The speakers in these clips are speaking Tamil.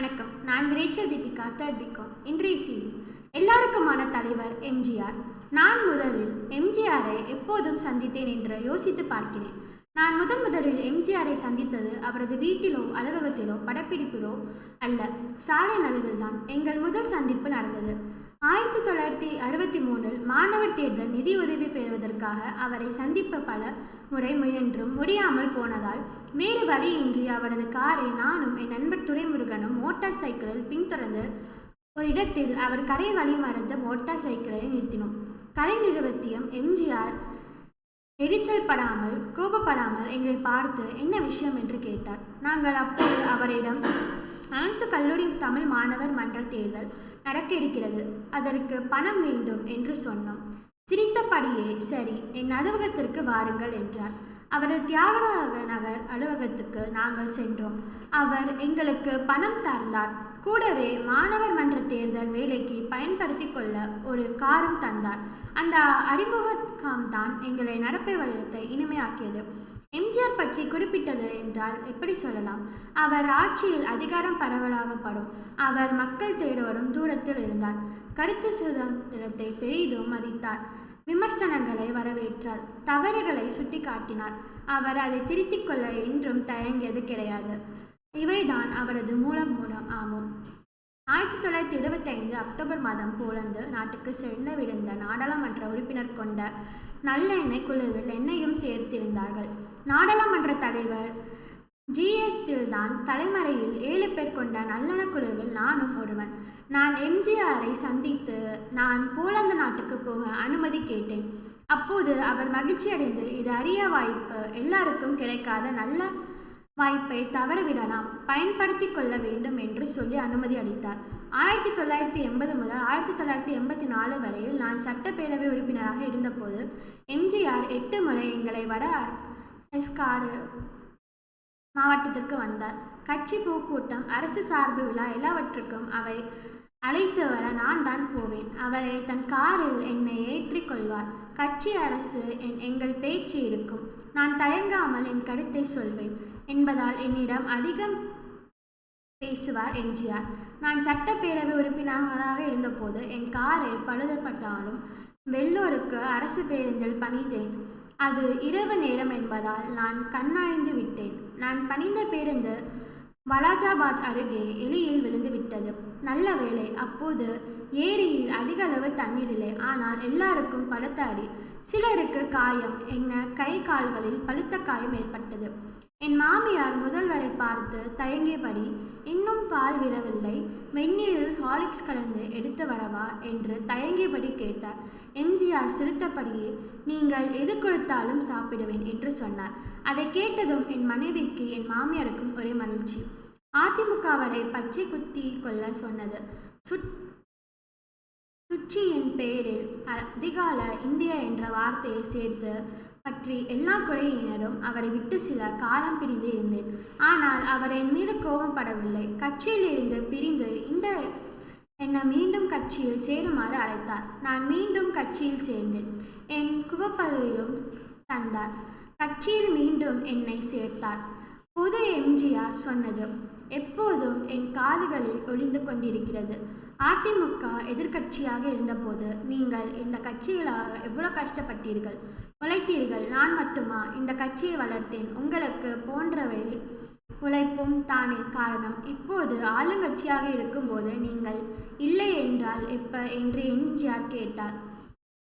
வணக்கம். நான் ரேச்சல் தீபிகா தேர்ட் பிகாம் இன்றைய செய்தி. எல்லாருக்குமான தலைவர் எம்ஜிஆர். நான் முதலில் எம்ஜிஆரை எப்போதும் சந்தித்தேன் என்று யோசித்து பார்க்கிறேன். நான் முதன் முதலில் எம்ஜிஆரை சந்தித்தது அவரது வீட்டிலோ அலுவலகத்திலோ படப்பிடிப்பிலோ அல்ல. சாலை நடுவில்தான் எங்கள் முதல் சந்திப்பு நடந்தது. ஆயிரத்தி தொள்ளாயிரத்தி அறுபத்தி மூணில் மாணவர் தேர்தல் நிதி உதவி பெறுவதற்காக அவரை சந்திப்ப பல முறை முயன்றும் முடியாமல் போனதால் வேறு வழியின்றி அவரது காரை நானும் என் நண்பர் துரைமுருகனும் மோட்டார் சைக்கிளில் பின்தொடர்ந்து ஒரு இடத்தில் அவர் கரை வழி மறந்து மோட்டார் சைக்கிளை நிறுத்தினோம். கரை நிறுவத்தியம் எம்ஜிஆர் எரிச்சல் படாமல் கோபப்படாமல் எங்களை பார்த்து என்ன விஷயம்? என்று கேட்டார். நாங்கள் அப்போது அவரிடம் அனைத்து கல்லூரி தமிழ் மாணவர் மன்ற தேர்தல். நடக்க இருக்கிறது. அதற்கு பணம் வேண்டும் என்று சொன்னோம் சிரித்தபடியே சரி என் அலுவலகத்திற்கு வாருங்கள் என்றார். அவரது தியாகராக நகர் அலுவலகத்துக்கு நாங்கள் சென்றோம். அவர் எங்களுக்கு பணம் தந்தார். கூடவே மாணவர் மன்ற தேர்தல் வேலைக்கு பயன்படுத்தி கொள்ள ஒரு காரும் தந்தார். அந்த அறிமுகம் தான் எங்களை நடப்பை வழித்தை இனிமையாக்கியது. எம்ஜிஆர் பற்றி குறிப்பிட்டது என்றால் எப்படி சொல்லலாம்? அவர் ஆட்சியில் அதிகாரம் பரவலாகப்படும். அவர் மக்கள் தேடுவரும் தூரத்தில் இருந்தார். கருத்து சுதந்திரத்தை பெரிதும் மதித்தார். விமர்சனங்களை வரவேற்றார். தவறுகளை சுட்டிக்காட்டினார். அவர் அதை திருத்திக் கொள்ள என்றும் தயங்கியது கிடையாது. இவைதான் அவரது மூலம் மூலம் ஆகும். ஆயிரத்தி தொள்ளாயிரத்தி இருபத்தைந்து அக்டோபர் மாதம் போலந்து நாட்டுக்கு செல்லவிருந்த நாடாளுமன்ற உறுப்பினர் கொண்ட நல்லெண்ணெய் குழுவில் என்னையும் சேர்த்திருந்தார்கள். நாடாளுமன்ற தலைவர் ஜிஎஸ் தில்தான் தலைமறையில் ஏழு பேர் கொண்ட நல்லெண்ண குழுவில் நானும் ஒருவன். நான் எம்ஜிஆரை சந்தித்து நான் போலந்து நாட்டுக்கு போக அனுமதி கேட்டேன். அப்போது அவர் மகிழ்ச்சியடைந்து இது அரிய வாய்ப்பு எல்லாருக்கும் கிடைக்காத நல்ல வாய்ப்பை தவறவிடலாம் பயன்படுத்தி கொள்ள வேண்டும் என்று சொல்லி அனுமதி அளித்தார். ஆயிரத்தி தொள்ளாயிரத்தி எண்பது முதல் ஆயிரத்தி தொள்ளாயிரத்தி எண்பத்தி நாலு வரையில் நான் சட்டப்பேரவை உறுப்பினராக இருந்தபோது எம்ஜிஆர் எட்டு முறை எங்களை வட எஸ்காடு மாவட்டத்திற்கு வந்தார். கட்சி பூக்கூட்டம் அரசு சார்பு விழா எல்லாவற்றுக்கும் அவை அழைத்து வர நான் தான் போவேன். அவரை தன் காரில் என்னை ஏற்றிக் கொள்வார். கட்சி அரசு என் எங்கள் பேச்சு இருக்கும். நான் தயங்காமல் என் கருத்தை சொல்வேன் என்பதால் என்னிடம் அதிகம் பேசுவார் எம்ஜிஆர். நான் சட்டப்பேரவை உறுப்பினராக இருந்தபோது என் காரை பழுதப்பட்டாலும் வெள்ளோருக்கு அரசு பேருந்தில் பணிதேன் அது இரவு நேரம் என்பதால் நான் கண்ணாய்ந்து விட்டேன். நான் பணிந்த பேருந்து வலாஜாபாத் அருகே எலியில் விழுந்து விட்டது. நல்ல வேலை அப்போது ஏரியில் அதிக அளவு தண்ணீர் இல்லை. ஆனால் எல்லாருக்கும் பலத்த அடி. சிலருக்கு காயம். என்ன கை கால்களில் பழுத்த காயம் ஏற்பட்டது. என் மாமியார் முதல்வரை பார்த்து தயங்கியபடி இன்னும் பால் விடவில்லை. வெந்நீரில் ஹாலிக்ஸ் கலந்து எடுத்து வரவா? என்று தயங்கியபடி கேட்டார். எம்ஜிஆர் சிரித்தபடியே நீங்கள் எது கொடுத்தாலும் சாப்பிடுவேன் என்று சொன்னார். அதை கேட்டதும் என் மனைவிக்கு என் மாமியாருக்கும் ஒரே மகிழ்ச்சி. அதிமுகவரை பச்சை குத்தி கொள்ள சொன்னது. சுட் சுச்சியின் பெயரில் அதிகால இந்தியா என்ற வார்த்தையை சேர்த்து பற்றி எல்லா குறையினரும் அவரை விட்டு சில காலம் பிரிந்து இருந்தேன். ஆனால் அவர் என் மீது கோபப்படவில்லை. கட்சியில் இருந்து பிரிந்து இந்த என்னை மீண்டும் கட்சியில் சேருமாறு அழைத்தார். நான் மீண்டும் கட்சியில் சேர்ந்தேன். என் குவப்பதிலும் தந்தார். கட்சியில் மீண்டும் என்னை சேர்த்தார். புது எம்ஜிஆர் சொன்னது எப்போதும் என் காதுகளில் ஒளிந்து கொண்டிருக்கிறது. அதிமுக எதிர்கட்சியாக இருந்தபோது நீங்கள் இந்த கட்சிகளாக எவ்வளோ கஷ்டப்பட்டீர்கள்? உழைத்தீர்கள். நான் மட்டுமா? இந்த கட்சியை வளர்த்தேன். உங்களுக்கு போன்றவை உழைப்பும் தானே காரணம். இப்போது ஆளுங்கட்சியாக இருக்கும்போது நீங்கள் இல்லை என்றால் இப்போ என்று எம்ஜிஆர் கேட்டார்.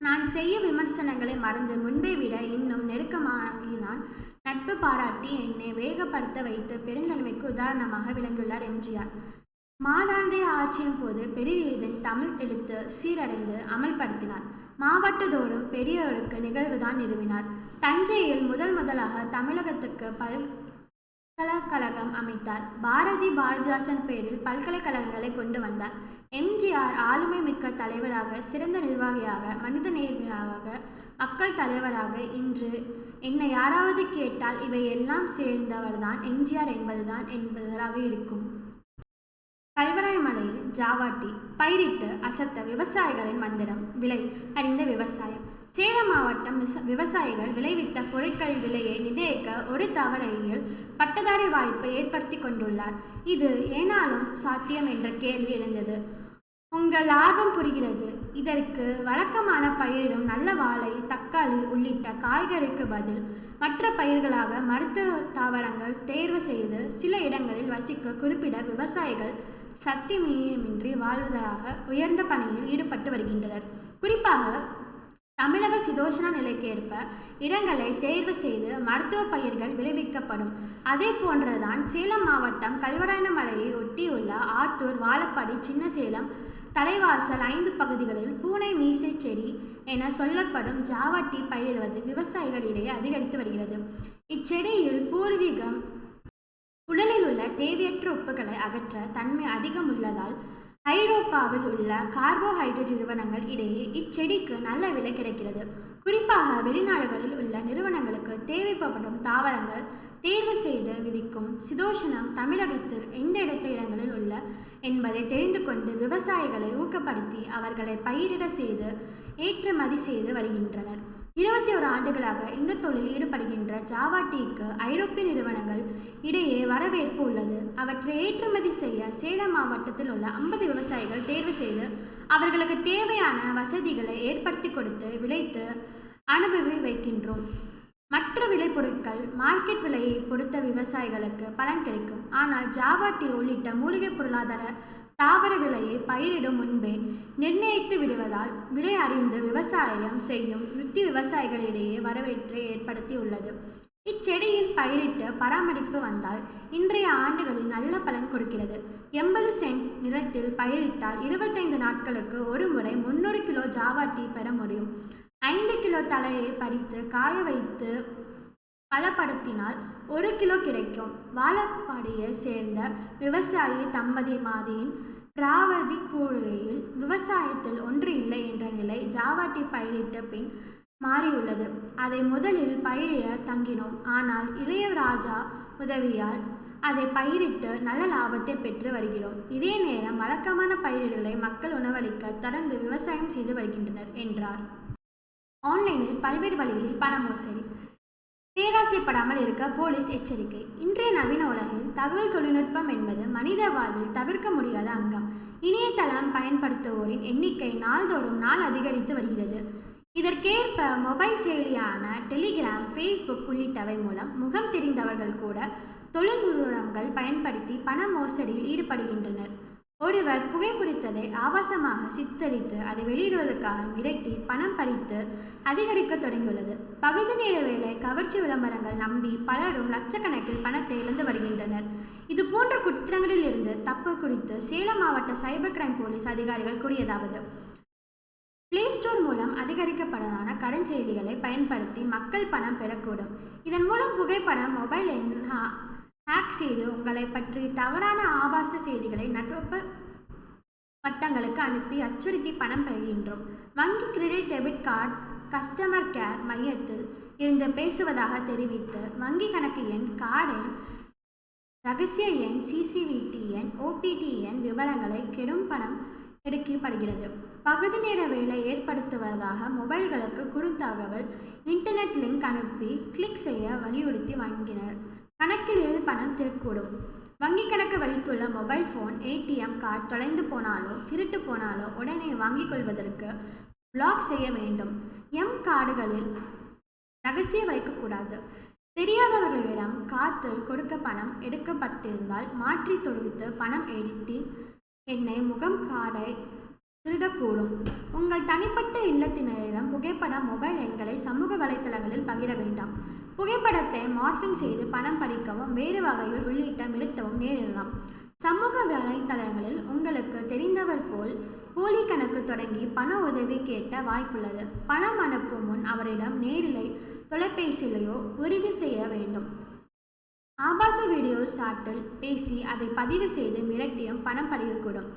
நான் செய்ய விமர்சனங்களை மறந்து முன்பை விட இன்னும் நெருக்கமாகினான். நட்பு பாராட்டி என்னை வேகப்படுத்த வைத்து பெருந்தன்மைக்கு உதாரணமாக விளங்கியுள்ளார் எம்ஜிஆர். மாதாண்டே ஆட்சியின் போது பெரியதன் தமிழ் எழுத்து சீரடைந்து அமல்படுத்தினார். மாவட்டத்தோறும் பெரியோருக்கு நிகழ்வுதான் நிறுவினார். தஞ்சையில் முதல் முதலாக தமிழகத்துக்கு பல்கலைக்கழகம் அமைத்தார். பாரதி பாரதிதாசன் பேரில் பல்கலைக்கழகங்களை கொண்டு வந்தார். எம்ஜிஆர் ஆளுமை மிக்க தலைவராக சிறந்த நிர்வாகியாக மனித நேர்மையாக மக்கள் தலைவராக இன்று என்னை யாராவது கேட்டால் இவை எல்லாம் சேர்ந்தவர்தான் எம்ஜிஆர் என்பதுதான் என்பதாக இருக்கும். கல்வராய் மலையில் ஜாவாட்டி பயிரிட்டு அசத்த விவசாயிகளின் மந்திரம் விலை அறிந்த விவசாயம். சேலம் மாவட்டம் விச- விவசாயிகள் விளைவித்த பொருட்களின் விலையை நிர்ணயிக்க ஒரு தவறையில் பட்டதாரி வாய்ப்பை ஏற்படுத்தி கொண்டுள்ளார். இது ஏனாலும் சாத்தியம் என்ற கேள்வி எழுந்தது. உங்கள் ஆர்வம் புரிகிறது. இதற்கு வழக்கமான பயிரிடும் நல்ல வாழை தக்காளி உள்ளிட்ட காய்கறிக்கு பதில் மற்ற பயிர்களாக மருத்துவ தாவரங்கள் தேர்வு செய்து சில இடங்களில் வசிக்க குறிப்பிட விவசாயிகள் சக்தி சத்தியமின்றி வாழ்வதாக உயர்ந்த பணியில் ஈடுபட்டு வருகின்றனர். குறிப்பாக தமிழக சிதோஷன நிலைக்கேற்ப இடங்களை தேர்வு செய்து மருத்துவ பயிர்கள் விளைவிக்கப்படும். அதே போன்றதான் சேலம் மாவட்டம் கல்வராயனமலையை ஒட்டியுள்ள ஆத்தூர் வாழப்பாடி சின்னசேலம் தலைவாசல் ஐந்து பகுதிகளில் பூனை மீசை செடி என சொல்லப்படும் ஜாவா டீ பயிரிடுவது விவசாயிகளிடையே அதிகரித்து வருகிறது. இச்செடியில் பூர்வீகம் உடலில் உள்ள தேவையற்ற உப்புகளை அகற்ற தன்மை அதிகம் உள்ளதால் ஐரோப்பாவில் உள்ள கார்போஹைட்ரேட் நிறுவனங்கள் இடையே இச்செடிக்கு நல்ல விலை கிடைக்கிறது. குறிப்பாக வெளிநாடுகளில் உள்ள நிறுவனங்களுக்கு தேவைப்படும் தாவரங்கள் தேர்வு செய்து விதிக்கும் சிதோஷணம் தமிழகத்தில் எந்த இடத்த இடங்களில் உள்ள என்பதை தெரிந்து கொண்டு விவசாயிகளை ஊக்கப்படுத்தி அவர்களை பயிரிட செய்து ஏற்றுமதி செய்து வருகின்றனர். இருபத்தி ஒரு ஆண்டுகளாக இந்த தொழில் ஈடுபடுகின்ற ஜாவா டீக்கு ஐரோப்பிய நிறுவனங்கள் இடையே வரவேற்பு உள்ளது. அவற்றை ஏற்றுமதி செய்ய சேலம் மாவட்டத்தில் உள்ள ஐம்பது விவசாயிகள் தேர்வு செய்து அவர்களுக்கு தேவையான வசதிகளை ஏற்படுத்தி கொடுத்து விளைத்து அனுபவி வைக்கின்றோம். மற்ற விளைபொருட்கள் மார்க்கெட் விலையை பொறுத்த விவசாயிகளுக்கு பலன் கிடைக்கும். ஆனால் ஜாவா டீ உள்ளிட்ட மூலிகை பொருளாதார தாவர விலையை பயிரிடும் முன்பே நிர்ணயித்து விடுவதால் விலை அறிந்து விவசாயம் செய்யும் யுத்தி விவசாயிகளிடையே வரவேற்பை ஏற்படுத்தி உள்ளது இச்செடியின் பயிரிட்டு பராமரிப்பு வந்தால் இன்றைய ஆண்டுகளில் நல்ல பலன் கொடுக்கிறது. எண்பது சென்ட் நிலத்தில் பயிரிட்டால் இருபத்தைந்து நாட்களுக்கு ஒரு முறை முந்நூறு கிலோ ஜாவா டீ பெற முடியும். ஐந்து கிலோ தலையை பறித்து காய வைத்து பலப்படுத்தினால் ஒரு கிலோ கிடைக்கும். வாழப்பாடியை சேர்ந்த விவசாயி தம்பதி மாதியின் ராவதி கூறுகையில் விவசாயத்தில் ஒன்று இல்லை என்ற நிலை ஜாவாட்டி பயிரிட்ட பின் மாறியுள்ளது. அதை முதலில் பயிரிட தங்கினோம். ஆனால் இளையராஜா உதவியால் அதை பயிரிட்டு நல்ல லாபத்தை பெற்று வருகிறோம். இதே நேரம் வழக்கமான பயிரிடுகளை மக்கள் உணவளிக்க தொடர்ந்து விவசாயம் செய்து வருகின்றனர் என்றார். ஆன்லைனில் பல்வேறு வழிகளில் பண மோசடி பேராசைப்படாமல் இருக்க போலீஸ் எச்சரிக்கை. இன்றைய நவீன உலகில் தகவல் தொழில்நுட்பம் என்பது மனித வாழ்வில் தவிர்க்க முடியாத அங்கம். இணையதளம் பயன்படுத்துவோரின் எண்ணிக்கை நாள்தோறும் நாள் அதிகரித்து வருகிறது. இதற்கேற்ப மொபைல் செயலியான டெலிகிராம் ஃபேஸ்புக் உள்ளிட்டவை மூலம் முகம் தெரிந்தவர்கள் கூட தொழில் நிறுவனங்கள் பயன்படுத்தி பண மோசடியில் ஈடுபடுகின்றனர். ஒருவர் புகைப்பிடித்ததை ஆபாசமாக சித்தரித்து அதை வெளியிடுவதற்காக மிரட்டி பணம் பறித்து அதிகரிக்க தொடங்கியுள்ளது. பகுதி நேர வேலை கவர்ச்சி விளம்பரங்கள் நம்பி பலரும் லட்சக்கணக்கில் பணத்தை இழந்து வருகின்றனர். இது போன்ற குற்றங்களில் இருந்து தப்பு குறித்து சேலம் மாவட்ட சைபர் கிரைம் போலீஸ் அதிகாரிகள் கூறியதாவது. பிளே ஸ்டோர் மூலம் அதிகரிக்கப்படலான கடன் செய்திகளை பயன்படுத்தி மக்கள் பணம் பெறக்கூடும். இதன் மூலம் புகைப்படம் மொபைல் எண் ஹேக் செய்து உங்களை பற்றி தவறான ஆபாச செய்திகளை நட்பு வட்டங்களுக்கு அனுப்பி அச்சுறுத்தி பணம் பெறுகின்றோம். வங்கி credit debit card customer care மையத்தில் இருந்து பேசுவதாக தெரிவித்து வங்கி கணக்கு எண் கார்டு எண் ரகசிய எண் சிசிவிடி எண் ஓபிடி எண் விவரங்களை கெடும் பணம் எடுக்கப்படுகிறது. பகுதி நேர வேலை ஏற்படுத்துவதாக மொபைல்களுக்கு குறுந்தகவல் இன்டர்நெட் லிங்க் அனுப்பி கிளிக் செய்ய வலியுறுத்தி வாங்கினர் கணக்கில் இருந்து பணம் திருக்கூடும். வங்கி கணக்கு வைத்துள்ள மொபைல் ஃபோன் ஏடிஎம் கார்டு தொலைந்து போனாலோ திருட்டு போனாலோ உடனே வாங்கிக் கொள்வதற்கு பிளாக் செய்ய வேண்டும். எம் கார்டுகளில் ரகசியம் வைக்கக்கூடாது. தெரியாதவர்களிடம் காத்தில் கொடுக்க பணம் எடுக்கப்பட்டிருந்தால் மாற்றி தொழுவித்து பணம் எடிட்டி என்னை முகம் காடை திருடக்கூடும். உங்கள் தனிப்பட்ட இல்லத்தினரிடம் புகைப்படம் மொபைல் எண்களை சமூக வலைத்தளங்களில் பகிர வேண்டாம். புகைப்படத்தை மார்பிங் செய்து பணம் பறிக்கவும் வேறு வகையில் உள்ளிட்ட மிரட்டவும் நேரிடலாம். சமூக வலைத்தளங்களில் உங்களுக்கு தெரிந்தவர் போல் போலி கணக்கு தொடங்கி பண உதவி கேட்ட வாய்ப்புள்ளது. பணம் அனுப்பும் முன் அவரிடம் நேரிலை தொலைபேசியிலேயோ உறுதி செய்ய வேண்டும். ஆபாச வீடியோ சாட்டில் பேசி அதை பதிவு செய்து மிரட்டியும் பணம் பறிக்கக்கூடும்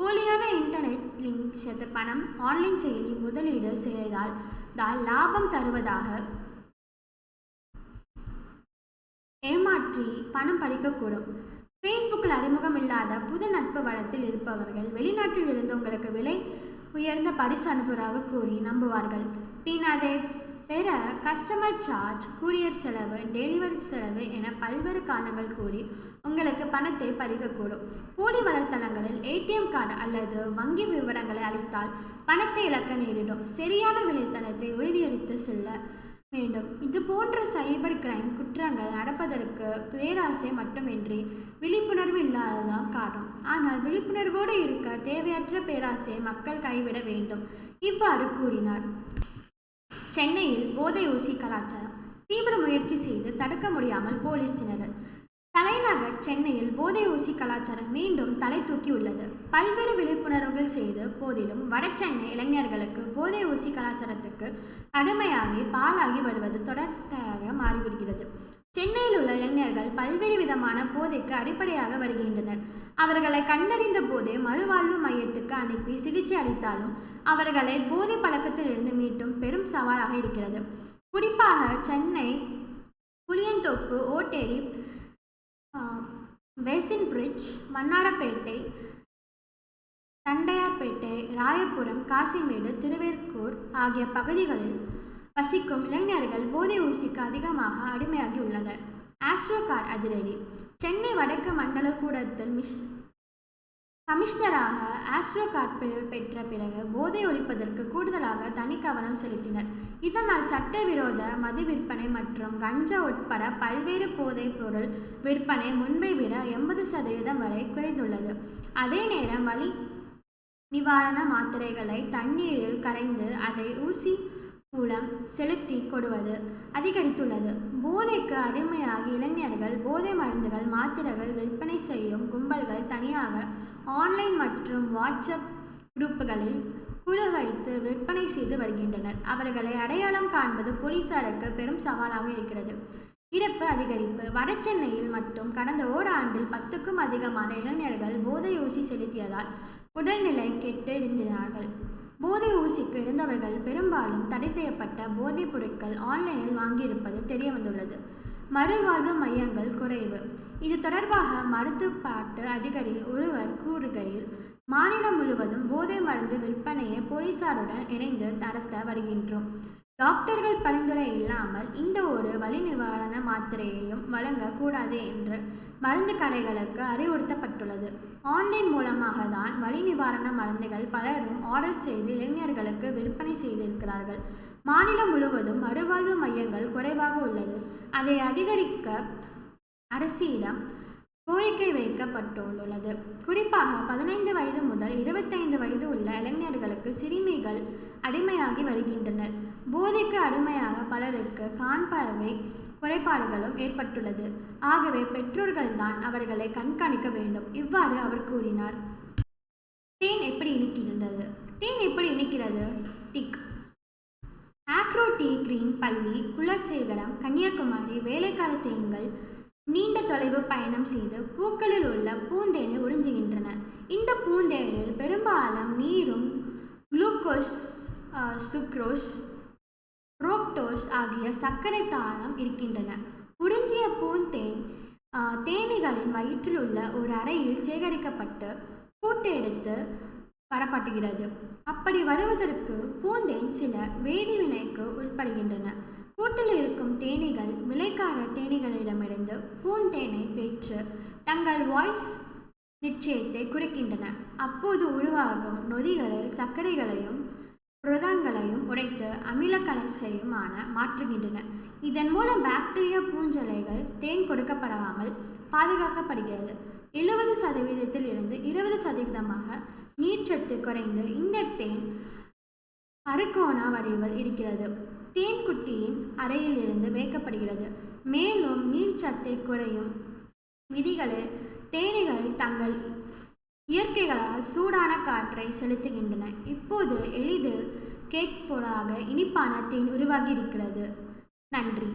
போலியான இன்டர்நெட் லிங்க் செத்த பணம் ஆன்லைன் செயலி முதலீடு செய்தால் தான் லாபம் தருவதாக ஏமாற்றி பணம் படிக்கக்கூடும் ஃபேஸ்புக்கில் அறிமுகம் இல்லாத புது நட்பு வளத்தில் இருப்பவர்கள் வெளிநாட்டில் இருந்து உங்களுக்கு விலை உயர்ந்த பரிசு அனுப்புவதாக கூறி நம்புவார்கள். பின் அதை பெற கஸ்டமர் சார்ஜ் கூரியர் செலவு டெலிவரி செலவு என பல்வேறு காரணங்கள் கூறி உங்களுக்கு பணத்தை பறிக்கக்கூடும். போலி வலைத்தளங்களில் ஏடிஎம் கார்டு அல்லது வங்கி விவரங்களை அளித்தால் பணத்தை இழக்க நேரிடும். சரியான விலைத்தளத்தை உறுதியளித்து செல்ல வேண்டும். இது போன்ற சைபர் கிரைம் குற்றங்கள் நடப்பதற்கு பேராசை மட்டுமின்றி விழிப்புணர்வு இல்லாததான் காரணம் ஆனால் விழிப்புணர்வோடு இருக்க தேவையற்ற பேராசையை மக்கள் கைவிட வேண்டும். இவ்வாறு கூறினார். சென்னையில் போதை ஊசி கலாச்சாரம். தீவிர முயற்சி செய்து தடுக்க முடியாமல் போலீஸ் திணறல். தலைநகர் சென்னையில் போதை ஊசி கலாச்சாரம் மீண்டும் தலை தூக்கியுள்ளது பல்வேறு விழிப்புணர்வுகள் செய்த போதிலும் வடசென்னை இளைஞர்களுக்கு போதை ஊசி கலாச்சாரத்துக்கு அடிமையாகி பாலாகி வருவது தொடர்ச்சியாக மாறிவிடுகிறது. சென்னையில் உள்ள இளைஞர்கள் பல்வேறு விதமான போதைக்கு அடிப்படையாக வருகின்றனர். அவர்களை கண்டறிந்த போதே மறுவாழ்வு மையத்துக்கு அனுப்பி சிகிச்சை அளித்தாலும் அவர்களை போதை பழக்கத்திலிருந்து மீட்டும் பெரும் சவாலாக இருக்கிறது. குறிப்பாக சென்னை புளியந்தோப்பு ஓட்டேரி பேசின் பிரிட்ஜ் மன்னாரப்பேட்டை தண்டையார்பேட்டை ராயபுரம் காசிமேடு திருவேற்கூர் ஆகிய பகுதிகளில் வசிக்கும் இளைஞர்கள் போதை ஊசிக்கு அதிகமாக அடிமையாகி உள்ளனர். ஆஸ்ட்ரோகார் அதிரடி சென்னை வடக்கு மண்டல கூடத்தில் மிஷ் கமிஷனராக ஆஸ்ட்ரோ கார்ட் பெற்ற பிறகு போதை ஒழிப்பதற்கு கூடுதலாக தனி கவனம் செலுத்தினர். இதனால் சட்டவிரோத மது விற்பனை மற்றும் கஞ்சா உட்பட பல்வேறு போதைப் பொருள் விற்பனை முன்பை விட எண்பது சதவீதம் வரை குறைந்துள்ளது. அதே நேரம் வலி நிவாரண மாத்திரைகளை தண்ணீரில் கரைந்து அதை ஊசி மூலம் செலுத்தி கொடுவது அதிகரித்துள்ளது. போதைக்கு அடிமையாகி இளைஞர்கள் போதை மருந்துகள் மாத்திரைகள் விற்பனை செய்யும் கும்பல்கள் தனியாக ஆன்லைன் மற்றும் வாட்ஸ்அப் குரூப்புகளில் குழு வைத்து விற்பனை செய்து வருகின்றனர். அவர்களை அடையாளம் காண்பது போலீசாருக்கு பெரும் சவாலாக இருக்கிறது. இறப்பு அதிகரிப்பு. வடசென்னையில் மட்டும் கடந்த ஓராண்டில் பத்துக்கும் அதிகமான இளைஞர்கள் போதை ஊசி செலுத்தியதால் உடல்நிலை கெட்டு இருந்தார்கள் போதை ஊசிக்கு இருந்தவர்கள் பெரும்பாலும் தடை செய்யப்பட்ட போதைப் பொருட்கள் ஆன்லைனில் வாங்கியிருப்பது தெரிய வந்துள்ளது மறுவாழ்வு மையங்கள் குறைவு. இது தொடர்பாக மருத்துவப்பாட்டு அதிகாரி ஒருவர் கூறுகையில் மாநிலம் முழுவதும் போதை மருந்து விற்பனையை போலீசாருடன் இணைந்து நடத்த வருகின்றோம். டாக்டர்கள் பரிந்துரை இல்லாமல் இந்த ஒரு வழி நிவாரண மாத்திரையையும் வழங்கக்கூடாது என்று மருந்து கடைகளுக்கு அறிவுறுத்தப்பட்டுள்ளது. ஆன்லைன் மூலமாக தான் வலி நிவாரண மருந்துகள் பலரும் ஆர்டர் செய்து இளைஞர்களுக்கு விற்பனை செய்திருக்கிறார்கள். மாநிலம் முழுவதும் மறுவாழ்வு மையங்கள் குறைவாக உள்ளது. அதை அதிகரிக்க அரசிடம் கோரிக்கை வைக்கப்பட்டுள்ளது. குறிப்பாக பதினைந்து வயது முதல் இருபத்தைந்து வயது உள்ள இளைஞர்களுக்கு சிறுமிகள் அடிமையாகி வருகின்றனர். போதைக்கு அடிமையாக பலருக்கு காண்பார்வை குறைபாடுகளும் ஏற்பட்டுள்ளது. ஆகவே பெற்றோர்கள்தான் அவர்களை கண்காணிக்க வேண்டும். இவ்வாறு அவர் கூறினார். தேன் எப்படி இணைக்கின்றது தேன் எப்படி இனிக்கிறது? டிக். ஆக்ரோ டீ கிரீன் பள்ளி குலசேகரம் கன்னியாகுமரி வேலைக்கார தேன்கள் நீண்ட தொலைவு பயணம் செய்து பூக்களில் உள்ள பூந்தேனை உறிஞ்சுகின்றன. இந்த பூந்தேனில் பெரும்பாலும் நீரும் குளுக்கோஸ் சுக்ரோஸ் ரோக்டோஸ் ஆகிய சர்க்கரை தாளம் இருக்கின்றன. உறிஞ்சிய பூந்தேன் தேனீகளின் வயிற்றில் உள்ள ஒரு அறையில் சேகரிக்கப்பட்டு கூட்டு எடுத்து வரப்பட்டுகிறது அப்படி வருவதற்கு பூந்தேன் சில வேதிவினைக்கு உட்படுகின்றன. கூட்டில் இருக்கும் தேனீகள் விலைக்கார தேனீகளிடமிருந்து பூந்தேனை பெற்று தங்கள் வாய்ஸ் நிச்சயத்தை குறைக்கின்றன. அப்போது உருவாகும் நொதிகளில் சர்க்கரைகளையும் புரதங்களையும் உடைத்து அமில கலசையுமான மாற்றுகின்றன. இதன் மூலம் பாக்டீரியா பூஞ்சலைகள் தேன் கொடுக்கப்படாமல் பாதுகாக்கப்படுகிறது. எழுபது சதவீதத்தில் இருந்து இருபது சதவீதமாக நீர்ச்சத்து குறைந்து இந்த தேன் அறுகோண வடிவில் இருக்கிறது. தேன் குட்டியின் அறையில் இருந்து வைக்கப்படுகிறது மேலும் நீர்ச்சத்தை குறையும் விதிகளில் தேனீகள் தங்கள் இயற்கைகளால் சூடான காற்றை செலுத்துகின்றன. இப்போது எளிதில் போலாக இனிப்பான தேன் உருவாகி இருக்கிறது நன்றி.